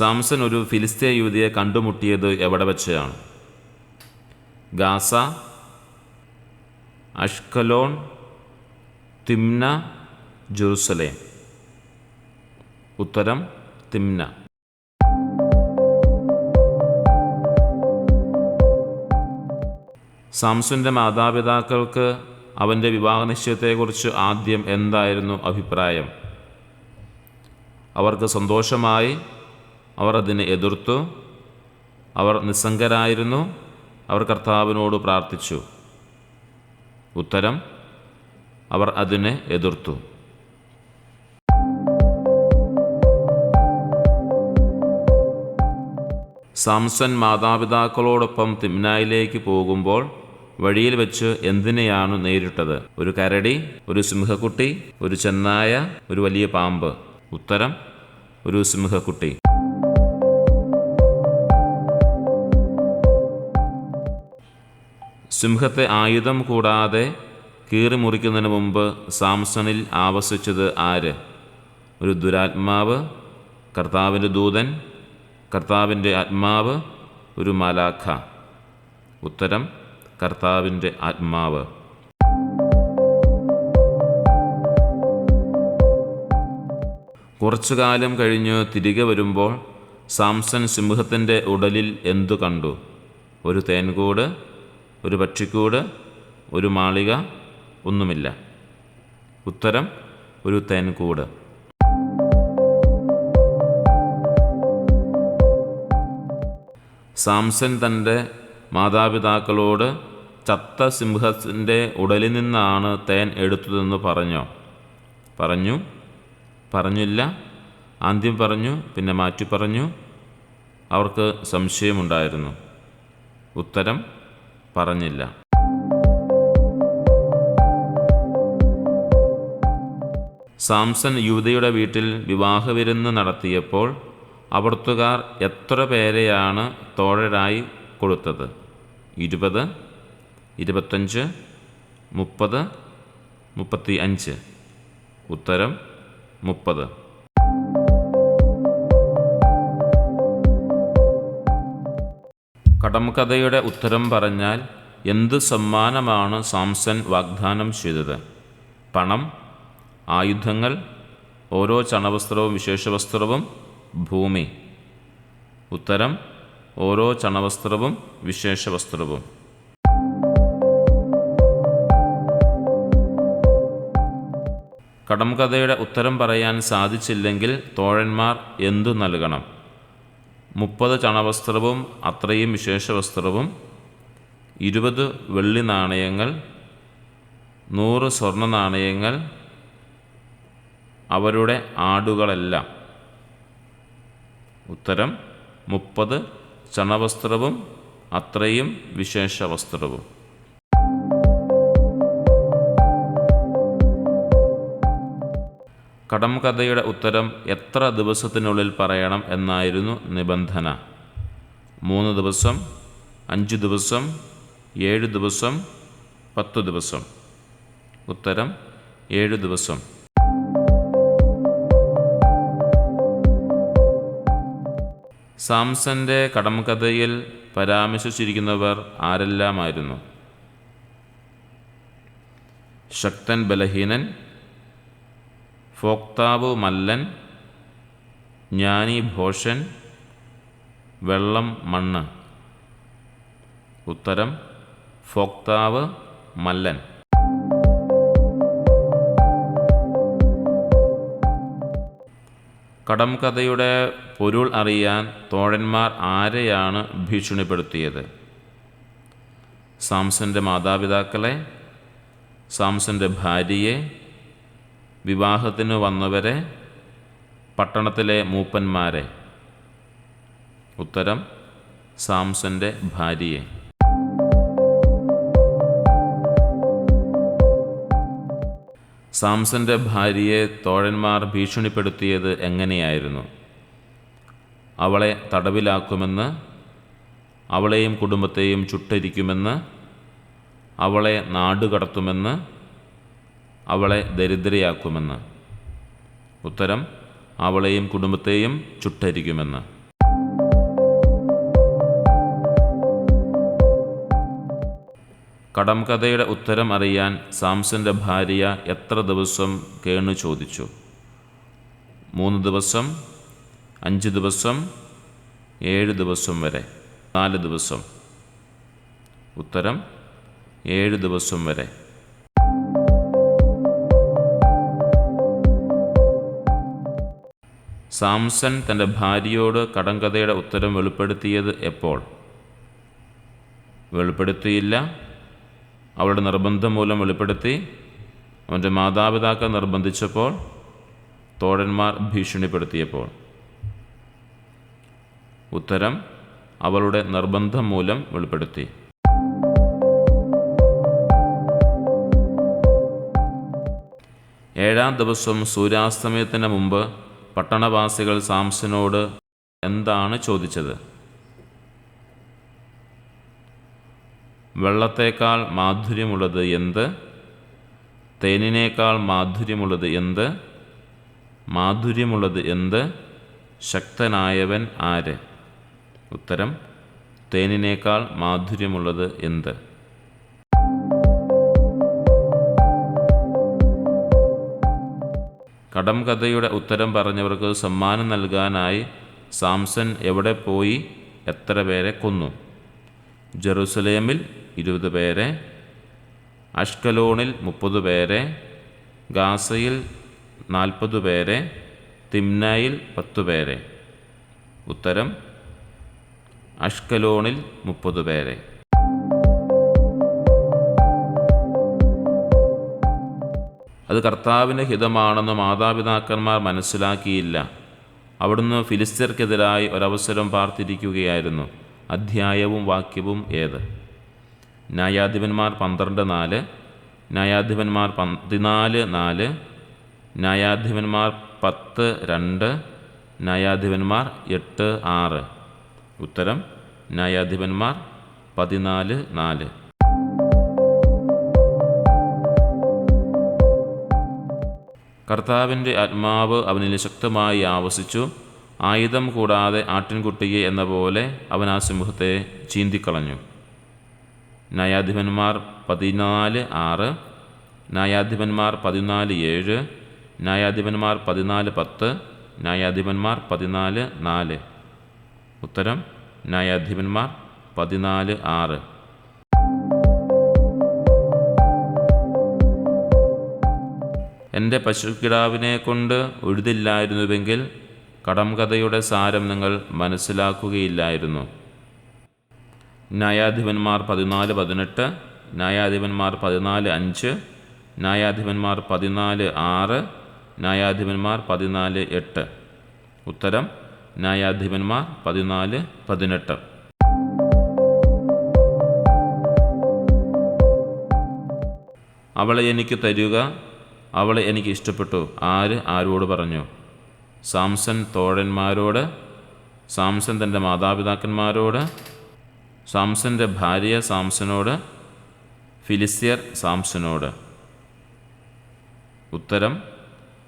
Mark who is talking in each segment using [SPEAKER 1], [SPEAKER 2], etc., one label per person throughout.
[SPEAKER 1] സാംസൺ ഒരു ഫിലിസ്തീയ യുവതിയെ കണ്ടുമുട്ടിയത് എവിടെ വെച്ചാണ്? Gaza Ashkelon Timnah Jerusalem. ഉത്തരം തിംന സാംസന്റെ മാതാപിതാക്കൾക്ക് അവന്റെ വിവാഹ നിശ്ചയത്തെക്കുറിച്ച് ആദ്യം എന്തായിരുന്നു അഭിപ്രായം? അവർക്ക് സന്തോഷമായി അവർ അതിനെ എതിർത്തു. അവർ നിസ്സംഗരായിരുന്നു. അവർ കർത്താവിനോട് പ്രാർത്ഥിച്ചു. ഉത്തരം അവർ അതിനെ എതിർത്തു. സാംസൺ മാതാപിതാക്കളോടൊപ്പം തിമ്നായിലേക്ക് പോകുമ്പോൾ വഴിയിൽ വെച്ച് എന്തിനെയാണ് നേരിട്ടത്? ഒരു കരടി ഒരു സിംഹക്കുട്ടി ഒരു ചെന്നായ ഒരു വലിയ പാമ്പ്. ഉത്തരം ഒരു സിംഹക്കുട്ടി. സിംഹത്തെ ആയുധം കൂടാതെ കീറി മുറിക്കുന്നതിന് മുമ്പ് സാംസണിൽ ആവസിച്ചത് ആര്? ഒരു ദുരാത്മാവ് കർത്താവിന്റെ ദൂതൻ കർത്താവിന്റെ ആത്മാവ് ഒരു മലാഖ. ഉത്തരം കർത്താവിന്റെ ആത്മാവ്. കുറച്ചു കാലം കഴിഞ്ഞ് തിരികെ വരുമ്പോൾ സാംസൺ സിംഹത്തിന്റെ ഉടലിൽ എന്തു കണ്ടു? ഒരു തേൻകൂട് ഒരു പക്ഷിക്കൂട് ഒരു മാളിക ഒന്നുമില്ല. ഉത്തരം ഒരു തേൻകൂട്. സാംസൺ തന്റെ മാതാപിതാക്കളോട് ചത്ത സിംഹത്തിന്റെ ഉടലിൽ നിന്നാണ് തേൻ എടുത്തതെന്ന് പറഞ്ഞോ? പറഞ്ഞു. പറഞ്ഞില്ല. ആദ്യം പറഞ്ഞു പിന്നെ മാറ്റി പറഞ്ഞു. അവർക്ക് സംശയമുണ്ടായിരുന്നു. ഉത്തരം പറഞ്ഞില്ല. സാംസൺ യുവതിയുടെ വീട്ടിൽ വിവാഹ വിവാഹവിരുന്ന് നടത്തിയപ്പോൾ അവിടുത്തുകാർ എത്ര പേരെയാണ് തോഴരായി കൊടുത്തത്? ഇരുപത് ഇരുപത്തഞ്ച് മുപ്പത് മുപ്പത്തി അഞ്ച് ഉത്തരം മുപ്പത്. കടംകഥയുടെ ഉത്തരം പറഞ്ഞാൽ എന്ത് സമ്മാനമാണ് സാംസൺ വാഗ്ദാനം ചെയ്തത്? പണം ആയുധങ്ങൾ ഓരോ ചണവസ്ത്രവും വിശേഷവസ്ത്രവും ഭൂമി. ഉത്തരം ഓരോ ചണവസ്ത്രവും വിശേഷവസ്ത്രവും. കടംകഥയുടെ ഉത്തരം പറയാൻ സാധിച്ചില്ലെങ്കിൽ തോഴന്മാർ എന്തു നൽകണം? മുപ്പത് ചണവസ്ത്രവും അത്രയും വിശേഷവസ്ത്രവും ഇരുപത് വെള്ളി നാണയങ്ങൾ നൂറ് സ്വർണ നാണയങ്ങൾ അവരുടെ ആടുകളെല്ലാം. ഉത്തരം മുപ്പത് ചണവസ്ത്രവും അത്രയും വിശേഷവസ്ത്രവും. കടംകഥയുടെ ഉത്തരം എത്ര ദിവസത്തിനുള്ളിൽ പറയണം എന്നായിരുന്നു നിബന്ധന. മൂന്ന് ദിവസം അഞ്ച് ദിവസം ഏഴ് ദിവസം പത്ത് ദിവസം. ഉത്തരം ഏഴ് ദിവസം. സാംസന്റെ കടംകഥയിൽ പരാമർശിച്ചിരിക്കുന്നവർ ആരെല്ലാമായിരുന്നു? ശക്തൻ ബലഹീനൻ ഫോക്താവ് മല്ലൻ ജ്ഞാനി ഭോഷൻ വെള്ളം മണ്ണ്. ഉത്തരം ഫോക്താവ് മല്ലൻ. കടം കഥയുടെ പൊരുൾ അറിയാൻ തോഴന്മാർ ആരെയാണ് ഭീഷണിപ്പെടുത്തിയത്? സാംസന്റെ മാതാപിതാക്കളെ സാംസന്റെ ഭാര്യയെ വിവാഹത്തിന് വന്നവരെ പട്ടണത്തിലെ മൂപ്പന്മാരെ. ഉത്തരം സാംസന്റെ ഭാര്യയെ. സാംസന്റെ ഭാര്യയെ തോഴന്മാർ ഭീഷണിപ്പെടുത്തിയത് എങ്ങനെയായിരുന്നു? അവളെ തടവിലാക്കുമെന്ന് അവളെയും കുടുംബത്തെയും ചുട്ടരിക്കുമെന്ന് അവളെ നാടുകടത്തുമെന്ന് അവളെ ദരിദ്രയാക്കുമെന്ന്. ഉത്തരം അവളെയും കുടുംബത്തെയും ചുട്ടരിക്കുമെന്ന്. കടംകഥയുടെ ഉത്തരം അറിയാൻ സാംസന്റെ ഭാര്യ എത്ര ദിവസം കേണു ചോദിച്ചു. മൂന്ന് ദിവസം അഞ്ച് ദിവസം ഏഴ് ദിവസം വരെ. നാല് ദിവസം. ഉത്തരം ഏഴ് ദിവസം വരെ. സാംസൺ തന്റെ ഭാര്യയോട് കടങ്കഥയുടെ ഉത്തരം വെളിപ്പെടുത്തിയത് എപ്പോൾ? വെളിപ്പെടുത്തിയില്ല. അവളുടെ നിർബന്ധം മൂലം വെളിപ്പെടുത്തി. അവന്റെ മാതാപിതാക്കൾ നിർബന്ധിച്ചപ്പോൾ തോഴന്മാർ ഭീഷണിപ്പെടുത്തിയപ്പോൾ. ഉത്തരം അവളുടെ നിർബന്ധം മൂലം വെളിപ്പെടുത്തി. ഏഴാം ദിവസം സൂര്യാസ്തമയത്തിന് മുമ്പ് പട്ടണവാസികൾ സാംസനോട് എന്താണ് ചോദിച്ചത്? വെള്ളത്തേക്കാൾ മാധുര്യമുള്ളത് എന്ത്? തേനിനേക്കാൾ മാധുര്യമുള്ളത് എന്ത്? മാധുര്യമുള്ളത് എന്ത്? ശക്തനായവൻ ആര്? ഉത്തരം തേനിനേക്കാൾ മാധുര്യമുള്ളത് എന്ത്? കടംകഥയുടെ ഉത്തരം പറഞ്ഞവർക്ക് സമ്മാനം നൽകാനായി സാംസൺ എവിടെ പോയി? എത്ര പേരെ കൊന്നു? ജെറുസലേമിൽ ഇരുപത് പേരെ അഷ്കലോണിൽ മുപ്പത് പേരെ ഗാസയിൽ നാൽപ്പത് പേരെ തിമ്നായിൽ പത്ത് പേരെ. ഉത്തരം അഷ്കലോണിൽ മുപ്പത് പേരെ. അത് കർത്താവിന്റെ ഹിതമാണെന്ന് മാതാപിതാക്കന്മാർ മനസ്സിലാക്കിയില്ല. അവിടുന്ന് ഫിലിസ്തീർക്കെതിരായി ഒരവസരം പാർത്തിരിക്കുകയായിരുന്നു. അധ്യായവും വാക്യവും ഏത്? ന്യായാധിപന്മാർ പന്ത്രണ്ട് നാല് ന്യായാധിപന്മാർ പതിനാല് നാല് ന്യായാധിപന്മാർ പത്ത് രണ്ട് ന്യായാധിപന്മാർ എട്ട് ആറ്. ഉത്തരം ന്യായാധിപന്മാർ പതിനാല് നാല്. കർത്താവിന്റെ ആത്മാവ് അവനിൽ ശക്തമായി ആവസിച്ചു. ആയുധം കൂടാതെ ആട്ടിൻകുട്ടിയെ എന്ന പോലെ അവൻ ആ സിംഹത്തെ ചീന്തിക്കളഞ്ഞു. ന്യായാധിപന്മാർ പതിനാല് ആറ് ന്യായാധിപന്മാർ പതിനാല് ഏഴ് ന്യായാധിപന്മാർ പതിനാല് പത്ത് ന്യായാധിപന്മാർ പതിനാല് നാല്. ഉത്തരം ന്യായാധിപന്മാർ പതിനാല് ആറ്. എന്റെ പശുക്കിടാവിനെ കൊണ്ട് ഉഴുതില്ലായിരുന്നുവെങ്കിൽ കടംകഥയുടെ സാരം നിങ്ങൾ മനസ്സിലാക്കുകയില്ലായിരുന്നു. ന്യായാധിപന്മാർ പതിനാല് പതിനെട്ട് ന്യായാധിപന്മാർ പതിനാല് അഞ്ച് ന്യായാധിപന്മാർ പതിനാല് ആറ് ന്യായാധിപന്മാർ പതിനാല് എട്ട്. ഉത്തരം ന്യായാധിപന്മാർ പതിനാല് പതിനെട്ട്. അവളെ എനിക്ക് തരിക അവളെ എനിക്ക് ഇഷ്ടപ്പെട്ടു. ആര്? ആരോട് പറഞ്ഞു? സാംസൺ തോഴന്മാരോട്? സാംസൺ തന്റെ മാതാപിതാക്കന്മാരോട്? സാംസന്റെ ഭാര്യ സാംസനോട്? ഫിലിസ്യർ സാംസനോട്? ഉത്തരം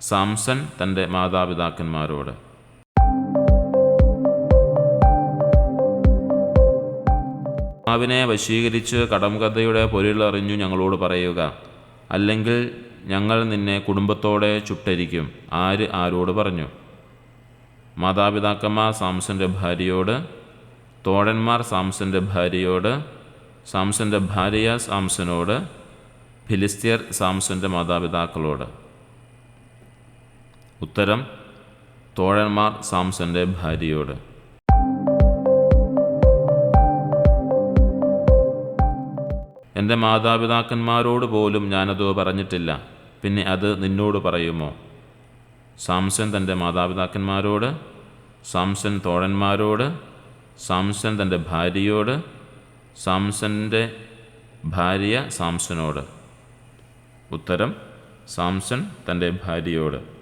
[SPEAKER 1] സാംസൺ തന്റെ മാതാപിതാക്കന്മാരോട്. ആവിനെ വശീകരിച്ച് കടംകഥയുടെ പൊരുളറിഞ്ഞു ഞങ്ങളോട് പറയുക. അല്ലെങ്കിൽ ഞങ്ങൾ നിന്നെ കുടുംബത്തോടെ ചുട്ടരിക്കും. ആര് ആരോട് പറഞ്ഞു? മാതാപിതാക്കന്മാർ സാംസന്റെ ഭാര്യയോട് തോഴന്മാർ സാംസന്റെ ഭാര്യയോട് സാംസന്റെ ഭാര്യ സാംസനോട് ഫിലിസ്തീർ സാംസന്റെ മാതാപിതാക്കളോട്. ഉത്തരം തോഴന്മാർ സാംസന്റെ ഭാര്യയോട്. എന്റെ മാതാപിതാക്കന്മാരോട് പോലും ഞാനത് പറഞ്ഞിട്ടില്ല. പിന്നെ അത് നിന്നോട് പറയുമോ? സാംസൻ തന്റെ മാതാപിതാക്കന്മാരോട് സാംസൻ തോഴന്മാരോട് സാംസൻ തന്റെ ഭാര്യയോട് സാംസന്റെ ഭാര്യ സാംസനോട്. ഉത്തരം സാംസൺ തന്റെ ഭാര്യയോട്.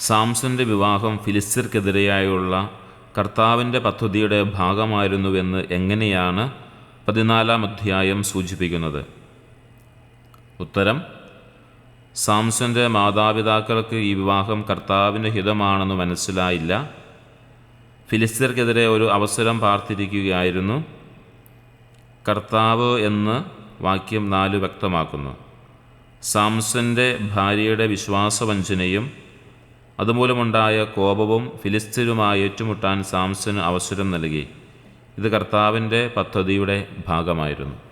[SPEAKER 1] സാംസന്റെ വിവാഹം ഫിലിസ്തീർക്കെതിരെയായുള്ള കർത്താവിന്റെ പദ്ധതിയുടെ ഭാഗമായിരുന്നുവെന്ന് എങ്ങനെയാണ് പതിനാലാം അധ്യായം സൂചിപ്പിക്കുന്നത്? ഉത്തരം സാംസന്റെ മാതാപിതാക്കൾക്ക് ഈ വിവാഹം കർത്താവിന്റെ ഹിതമാണെന്ന് മനസ്സിലായില്ല. ഫിലിസ്തീർക്കെതിരെ ഒരു അവസരം പാർത്തിരിക്കുകയായിരുന്നു. കർത്താവ് എന്ന് വാക്യം നാല് വ്യക്തമാക്കുന്നു. സാംസന്റെ ഭാര്യയുടെ വിശ്വാസവഞ്ചനയും അതുമൂലമുണ്ടായ കോപവും ഫിലിസ്തീനുമായി ഏറ്റുമുട്ടാൻ സാംസന് അവസരം നൽകി. ഇത് കർത്താവിന്റെ പദ്ധതിയുടെ ഭാഗമായിരുന്നു.